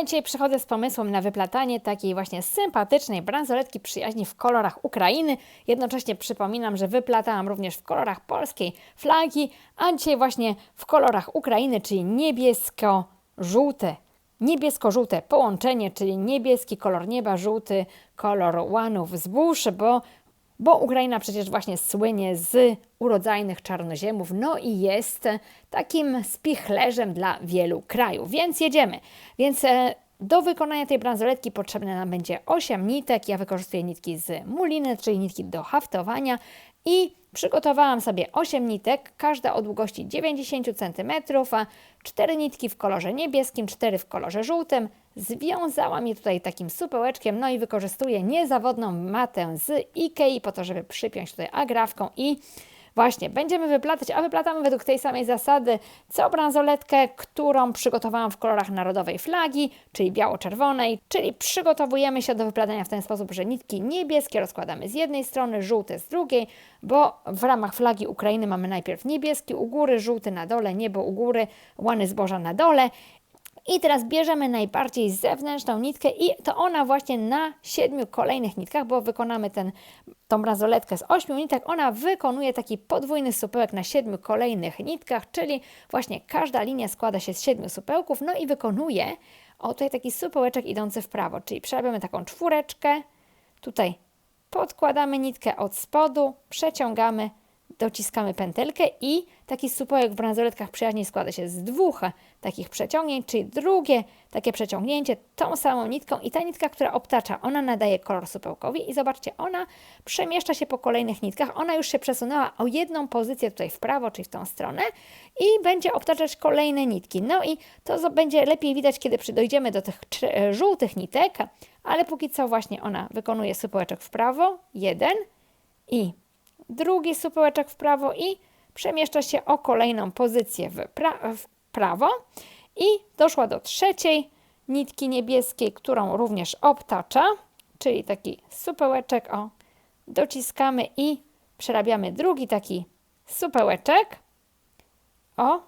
ja dzisiaj przychodzę z pomysłem na wyplatanie takiej właśnie sympatycznej bransoletki przyjaźni w kolorach Ukrainy. Jednocześnie przypominam, że wyplatałam również w kolorach polskiej flagi, a dzisiaj właśnie w kolorach Ukrainy, czyli niebiesko-żółte. Niebiesko-żółte połączenie, czyli niebieski kolor nieba, żółty kolor łanów zbóż, bo bo Ukraina przecież właśnie słynie z urodzajnych czarnoziemów, no i jest takim spichlerzem dla wielu krajów. Więc jedziemy. Więc e, do wykonania tej bransoletki potrzebne nam będzie 8 nitek. Ja wykorzystuję nitki z muliny, czyli nitki do haftowania i przygotowałam sobie 8 nitek, każda o długości 90 cm, a 4 nitki w kolorze niebieskim, 4 w kolorze żółtym. Związałam je tutaj takim supełeczkiem, no i wykorzystuję niezawodną matę z Ikei po to, żeby przypiąć tutaj agrafką i Właśnie, będziemy wyplatać, a wyplatamy według tej samej zasady co bransoletkę, którą przygotowałam w kolorach narodowej flagi, czyli biało-czerwonej, czyli przygotowujemy się do wyplatania w ten sposób, że nitki niebieskie rozkładamy z jednej strony, żółte z drugiej, bo w ramach flagi Ukrainy mamy najpierw niebieski u góry, żółty na dole, niebo u góry, łany zboża na dole i teraz bierzemy najbardziej zewnętrzną nitkę i to ona właśnie na siedmiu kolejnych nitkach, bo wykonamy ten, tą bransoletkę z ośmiu nitek, ona wykonuje taki podwójny supełek na siedmiu kolejnych nitkach, czyli właśnie każda linia składa się z siedmiu supełków, no i wykonuje o tutaj taki supełeczek idący w prawo, czyli przerabiamy taką czwóreczkę, tutaj podkładamy nitkę od spodu, przeciągamy, dociskamy pętelkę i taki supełek w bransoletkach przyjaźnie składa się z dwóch takich przeciągnięć, czyli drugie takie przeciągnięcie tą samą nitką i ta nitka, która obtacza, ona nadaje kolor supełkowi i zobaczcie, ona przemieszcza się po kolejnych nitkach, ona już się przesunęła o jedną pozycję tutaj w prawo, czyli w tą stronę i będzie obtaczać kolejne nitki. No i to będzie lepiej widać, kiedy dojdziemy do tych żółtych nitek, ale póki co właśnie ona wykonuje supełeczek w prawo, jeden i drugi supełeczek w prawo i przemieszcza się o kolejną pozycję w, pra w prawo. I doszła do trzeciej nitki niebieskiej, którą również obtacza, czyli taki supełeczek, o, dociskamy i przerabiamy drugi taki supełeczek, o,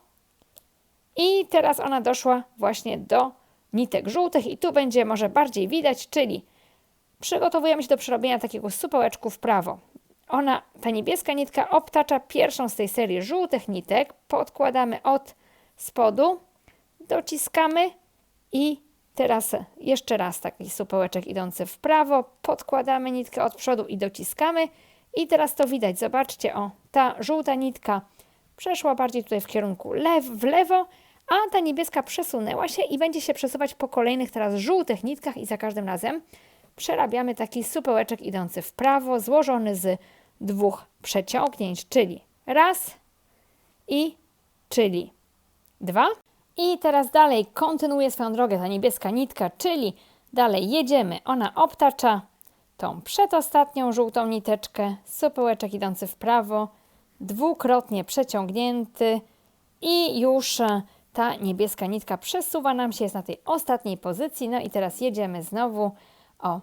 i teraz ona doszła właśnie do nitek żółtych i tu będzie może bardziej widać, czyli przygotowujemy się do przerobienia takiego supełeczku w prawo. Ona, ta niebieska nitka obtacza pierwszą z tej serii żółtych nitek, podkładamy od spodu, dociskamy i teraz jeszcze raz taki supełeczek idący w prawo, podkładamy nitkę od przodu i dociskamy. I teraz to widać, zobaczcie, o, ta żółta nitka przeszła bardziej tutaj w kierunku lew, w lewo, a ta niebieska przesunęła się i będzie się przesuwać po kolejnych teraz żółtych nitkach i za każdym razem przerabiamy taki supełeczek idący w prawo, złożony z dwóch przeciągnięć, czyli raz i czyli dwa. I teraz dalej kontynuuje swoją drogę ta niebieska nitka, czyli dalej jedziemy. Ona obtacza tą przedostatnią żółtą niteczkę, supełeczek idący w prawo, dwukrotnie przeciągnięty i już e, ta niebieska nitka przesuwa nam się, jest na tej ostatniej pozycji. No i teraz jedziemy znowu. O,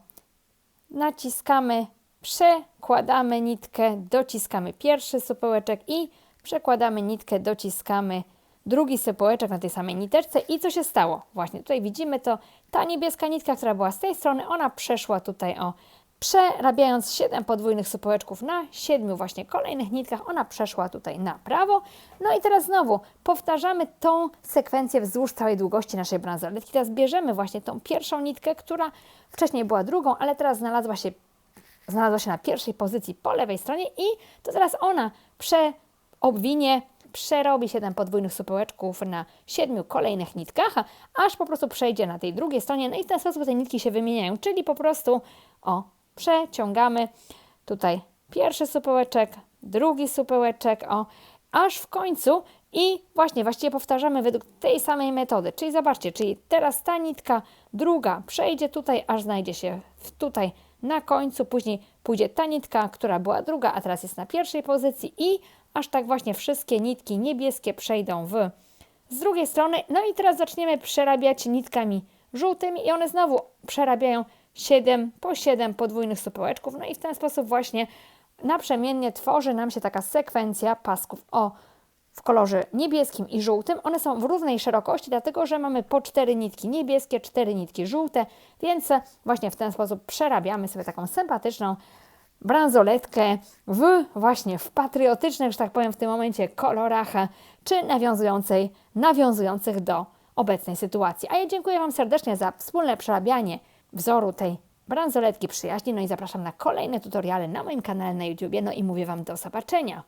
naciskamy, przekładamy nitkę, dociskamy pierwszy supełeczek i przekładamy nitkę, dociskamy drugi sypołeczek na tej samej niteczce i co się stało? Właśnie tutaj widzimy to, ta niebieska nitka, która była z tej strony, ona przeszła tutaj o przerabiając 7 podwójnych supełeczków na 7 właśnie kolejnych nitkach, ona przeszła tutaj na prawo. No i teraz znowu powtarzamy tą sekwencję wzdłuż całej długości naszej bransoletki. Teraz bierzemy właśnie tą pierwszą nitkę, która wcześniej była drugą, ale teraz znalazła się, znalazła się na pierwszej pozycji po lewej stronie i to teraz ona przeobwinie przerobi 7 podwójnych supełeczków na 7 kolejnych nitkach, aż po prostu przejdzie na tej drugiej stronie. No i w ten sposób te nitki się wymieniają, czyli po prostu o, przeciągamy tutaj pierwszy supełeczek, drugi supełeczek, o, aż w końcu i właśnie właściwie powtarzamy według tej samej metody. Czyli zobaczcie, czyli teraz ta nitka druga przejdzie tutaj, aż znajdzie się tutaj na końcu, później pójdzie ta nitka, która była druga, a teraz jest na pierwszej pozycji i aż tak właśnie wszystkie nitki niebieskie przejdą w z drugiej strony. No i teraz zaczniemy przerabiać nitkami żółtymi i one znowu przerabiają 7 po 7 podwójnych supełeczków. No i w ten sposób właśnie naprzemiennie tworzy nam się taka sekwencja pasków o w kolorze niebieskim i żółtym. One są w równej szerokości, dlatego że mamy po cztery nitki niebieskie, cztery nitki żółte, więc właśnie w ten sposób przerabiamy sobie taką sympatyczną bransoletkę w właśnie w patriotycznych, że tak powiem w tym momencie kolorach, czy nawiązującej, nawiązujących do obecnej sytuacji. A ja dziękuję Wam serdecznie za wspólne przerabianie wzoru tej bransoletki przyjaźni, no i zapraszam na kolejne tutoriale na moim kanale na YouTube, no i mówię Wam do zobaczenia.